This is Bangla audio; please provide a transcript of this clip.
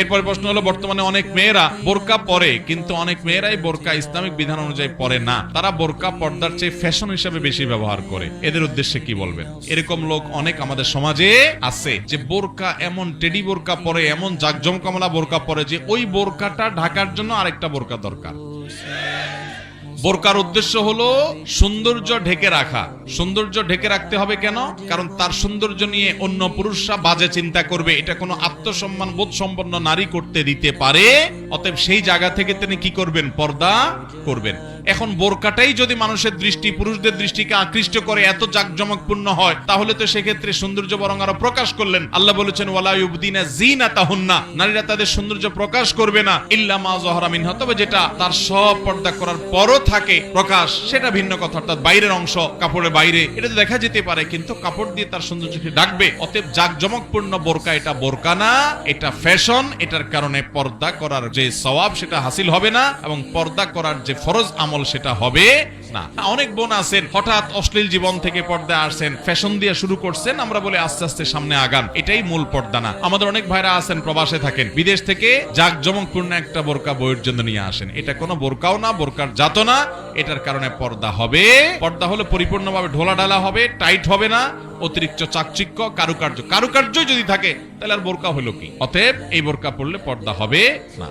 এরপরে প্রশ্ন হলো, বর্তমানে অনেক মেয়েরা বোরকা পরে, কিন্তু অনেক মেয়েরাই বোরকা ইসলামিক বিধান অনুযায়ী পরে না। তারা বোরকা পর্দার চেয়ে ফ্যাশন হিসেবে বেশি ব্যবহার করে। এদের উদ্দেশ্যে কি বলবেন? এরকম লোক অনেক আমাদের সমাজে আছে যে বোরকা, এমন টেডি বোরকা পরে, এমন জাকজমকামলা বোরকা পরে যে ওই বোরকাটা ঢাকার জন্য আরেকটা বোরকা দরকার। বোরকার উদ্দেশ্য হলো সৌন্দর্য ঢেকে রাখা। সৌন্দর্য ঢেকে রাখতে হবে কেন? কারণ তার সৌন্দর্য নিয়ে অন্য পুরুষরা বাজে চিন্তা করবে। এটা কোনো আত্মসম্মান বোধ সম্পন্ন নারী করতে দিতে পারে। অতএব সেই জায়গা থেকে তিনি কি করবেন? পর্দা করবেন। এখন বোরকাটাই যদি মানুষের দৃষ্টি, পুরুষদের দৃষ্টিকে আকৃষ্ট করে, এত জাকজমকপূর্ণ হয়, তাহলে তো সেক্ষেত্রে সৌন্দর্য বরং আরও প্রকাশ করলেন। আল্লাহ বলেছেন, ওয়ালা ইউবদিনা জিনা তাহুন্না নারীরা তাদের সৌন্দর্য প্রকাশ করবে না। ইল্লা মা জহরা মিনহা। তবে যেটা তার সব পর্দা করার পরও থাকে, প্রকাশ, সেটা ভিন্ন কথা। অর্থাৎ বাইরের অংশ, কাপড়ের বাইরে, এটা তো দেখা যেতে পারে, কিন্তু কাপড় দিয়ে তার সৌন্দর্যকে ডাকবে। অতএব জাকজমকপূর্ণ বোরকা, এটা বোরকা না, এটা ফ্যাশন, এটার কারণে পর্দা করার যে সওয়াব, সেটা হাসিল হবে না, এবং পর্দা করার যে ফরজ আমল, সেটা হবে না। অনেক বোন আছেন, হঠাৎ অশ্লীল জীবন থেকে পর্দা আসছেন ফ্যাশন দিয়ে শুরু করছেন, আমরা বলে আস্তে আস্তে সামনে আগান। এটাই মূল পর্দা না। আমাদের অনেক ভাইরা আছেন, প্রবাসে থাকেন। বিদেশ থেকে জাকজমকপূর্ণ একটা বোরকা বইয়ের জন্য নিয়ে আসেন। এটা কোনো বোরকাও না, বোরকার জাত না। এটার কারণে পর্দা হবে। পর্দা হলে পরিপূর্ণভাবে ঢোলা ডালা হবে, টাইট হবে না, অতিরিক্ত চাকচিক্য, কারুকার্য। কারুকার্য যদি থাকে, তাহলে আর বোরকা হলো কি? অতএব এই বোরকা পড়লে পর্দা হবে না।